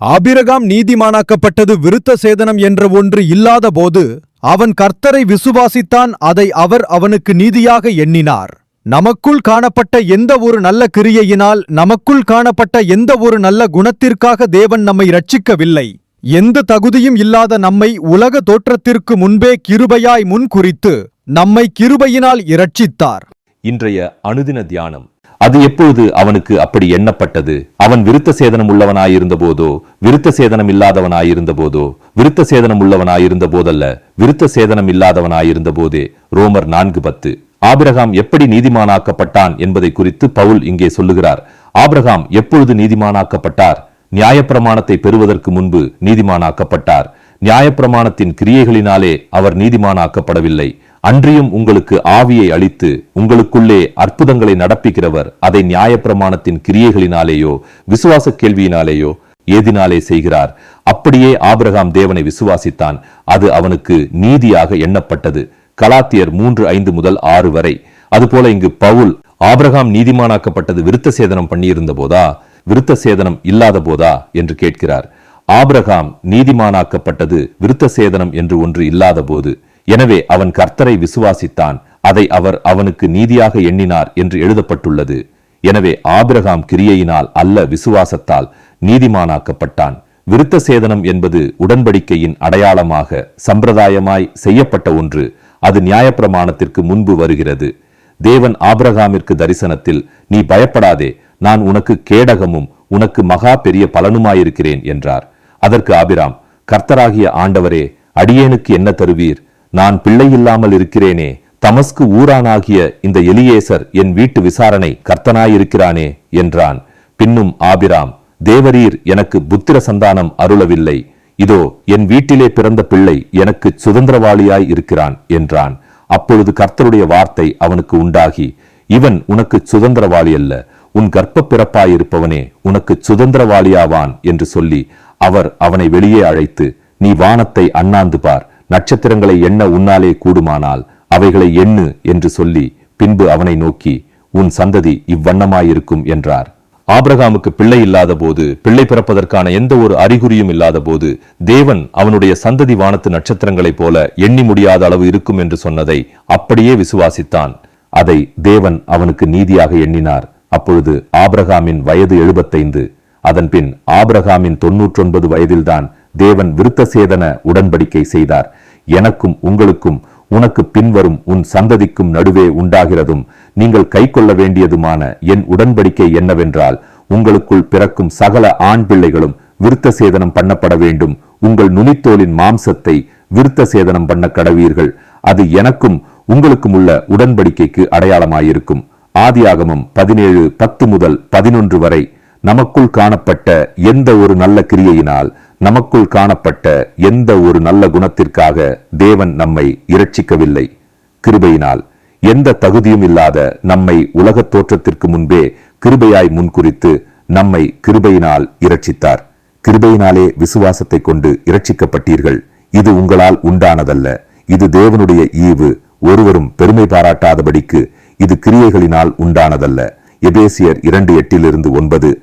Abraham நீதிமானாக்கப்பட்டது விருத்த சேதனம் என்ற ஒன்று இல்லாதபோது அவன் கர்த்தரை விசுவாசித்தான் அதை அவர் அவனுக்கு நீதியாக எண்ணினார். நமக்குள் காணப்பட்ட எந்த ஒரு நல்ல கிரியையினால் நமக்குள் காணப்பட்ட எந்த ஒரு நல்ல குணத்திற்காக தேவன் நம்மை ரட்சிக்கவில்லை எந்த தகுதியும் இல்லாத நம்மை உலக தோற்றத்திற்கு முன்பே கிருபையாய் முன்குறித்து நம்மை கிருபையினால் இரட்சித்தார். இன்றைய அனுதின தியானம் அது எப்பொழுது அவனுக்கு அப்படி எண்ணப்பட்டது? அவன் விருத்த சேதனம் உள்ளவனாயிருந்த போதோ விருத்த சேதனம் இல்லாதவனாயிருந்த போதோ விருத்த சேதனம் உள்ளவனாயிருந்த போதல்ல விருத்த சேதனம் இல்லாதவனாயிருந்த போதே ரோமர் நான்கு பத்து. ஆபிரகாம் எப்படி நீதிமானாக்கப்பட்டான் என்பதை குறித்து பவுல் இங்கே சொல்லுகிறார். ஆபிரகாம் எப்பொழுது நீதிமானாக்கப்பட்டார்? நியாயப்பிரமாணத்தை பெறுவதற்கு முன்பு நீதிமானாக்கப்பட்டார். நியாயப்பிரமாணத்தின் கிரியைகளினாலே அவர் நீதிமானாக்கப்படவில்லை. அன்றியும் உங்களுக்கு ஆவியை அளித்து உங்களுக்குள்ளே அற்புதங்களை நடப்பிக்கிறவர் அதை நியாயப்பிரமாணத்தின் கிரியைகளினாலேயோ விசுவாச கேள்வியினாலேயோ ஏதினாலே செய்கிறார். அப்படியே ஆபிரகாம் தேவனை விசுவாசித்தான். அது அவனுக்கு நீதியாக எண்ணப்பட்டது. கலாத்தியர் மூன்று ஐந்து முதல் ஆறு வரை. அதுபோல இங்கு பவுல் ஆபிரகாம் நீதிமானாக்கப்பட்டது விருத்த சேதனம் பண்ணியிருந்த போதா? விருத்த சேதனம் இல்லாத போதா? என்று கேட்கிறார். ஆபிரகாம் நீதிமானாக்கப்பட்டது விருத்த சேதனம் என்று ஒன்று இல்லாத போது எனவே அவன் கர்த்தரை விசுவாசித்தான். அதை அவர் அவனுக்கு நீதியாக எண்ணினார் என்று எழுதப்பட்டுள்ளது. எனவே ஆபிரகாம் கிரியையினால் அல்ல விசுவாசத்தால் நீதிமானாக்கப்பட்டான். விருத்த சேதனம் என்பது உடன்படிக்கையின் அடையாளமாக சம்பிரதாயமாய் செய்யப்பட்ட ஒன்று. அது நியாயப்பிரமாணத்திற்கு முன்பு வருகிறது. தேவன் ஆபிரகாமிற்கு தரிசனத்தில் நீ பயப்படாதே நான் உனக்கு கேடகமும் உனக்கு மகா பெரிய பலனுமாயிருக்கிறேன் என்றார். அதற்கு ஆபிராம் கர்த்தராகிய ஆண்டவரே அடியேனுக்கு என்ன தருவீர்? நான் பிள்ளையில்லாமல் இருக்கிறேனே தமஸ்கு ஊரானாகிய இந்த எலியேசர் என் வீட்டு விசாரணை கர்த்தனாயிருக்கிறானே என்றான். பின்னும் ஆபிராம் தேவரீர் எனக்கு புத்திர சந்தானம் அருளவில்லை. இதோ என் வீட்டிலே பிறந்த பிள்ளை எனக்கு சுதந்திரவாளியாய் இருக்கிறான் என்றான். அப்பொழுது கர்த்தருடைய வார்த்தை அவனுக்கு உண்டாகி இவன் உனக்கு சுதந்திரவாளி அல்ல உன் கர்ப்ப பிறப்பாயிருப்பவனே உனக்கு சுதந்திரவாளியாவான் என்று சொல்லி அவர் அவனை வெளியே அழைத்து நீ வானத்தை அண்ணாந்து பார் நட்சத்திரங்களை எண்ண உன்னாலே கூடுமானால் அவைகளை எண்ணு என்று சொல்லி பின்பு அவனை நோக்கி உன் சந்ததி இவ்வண்ணமாயிருக்கும் என்றார். ஆபிரகாமுக்கு பிள்ளை இல்லாத போது பிள்ளை பிறப்பதற்கான எந்த ஒரு அறிகுறியும் இல்லாத போது தேவன் அவனுடைய சந்ததி வானத்து நட்சத்திரங்களைப் போல எண்ணி முடியாத அளவு இருக்கும் என்று சொன்னதை அப்படியே விசுவாசித்தான். அதை தேவன் அவனுக்கு நீதியாக எண்ணினார். அப்பொழுது ஆபிரகாமின் வயது எழுபத்தைந்து. அதன்பின் ஆபிரகாமின் தொன்னூற்றொன்பது வயதில்தான் தேவன் விருத்த சேதன உடன்படிக்கை செய்தார். எனக்கும் உங்களுக்கும் உனக்கு பின்வரும் உன் சந்ததிக்கும் நடுவே உண்டாகிறதும் நீங்கள் கை கொள்ள வேண்டியதுமான என் உடன்படிக்கை என்னவென்றால் உங்களுக்குள் பிறக்கும் சகல ஆண் பிள்ளைகளும் விருத்த சேதனம் பண்ணப்பட வேண்டும். உங்கள் நுனித்தோலின் மாம்சத்தை விருத்த சேதனம் பண்ண கடவீர்கள். அது எனக்கும் உங்களுக்கும் உள்ள உடன்படிக்கைக்கு அடையாளமாயிருக்கும். ஆதியாகமம் பதினேழு பத்து முதல் பதினொன்று வரை நமக்குள் காணப்பட்ட எந்த ஒரு நல்ல கிரியையினால் நமக்குள் காணப்பட்ட எந்த ஒரு நல்ல குணத்திற்காக தேவன் நம்மை இரட்சிக்கவில்லை. கிருபையினால் எந்த தகுதியும் இல்லாத நம்மை உலகத் தோற்றத்திற்கு முன்பே கிருபையாய் முன்குறித்து நம்மை கிருபையினால் இரட்சித்தார். கிருபையினாலே விசுவாசத்தை கொண்டு இரட்சிக்கப்பட்டீர்கள். இது உங்களால் உண்டானதல்ல. இது தேவனுடைய ஈவு. ஒருவரும் பெருமை பாராட்டாதபடிக்கு இது கிரியைகளினால் உண்டானதல்ல. எபேசியர் இரண்டு எட்டிலிருந்து ஒன்பது.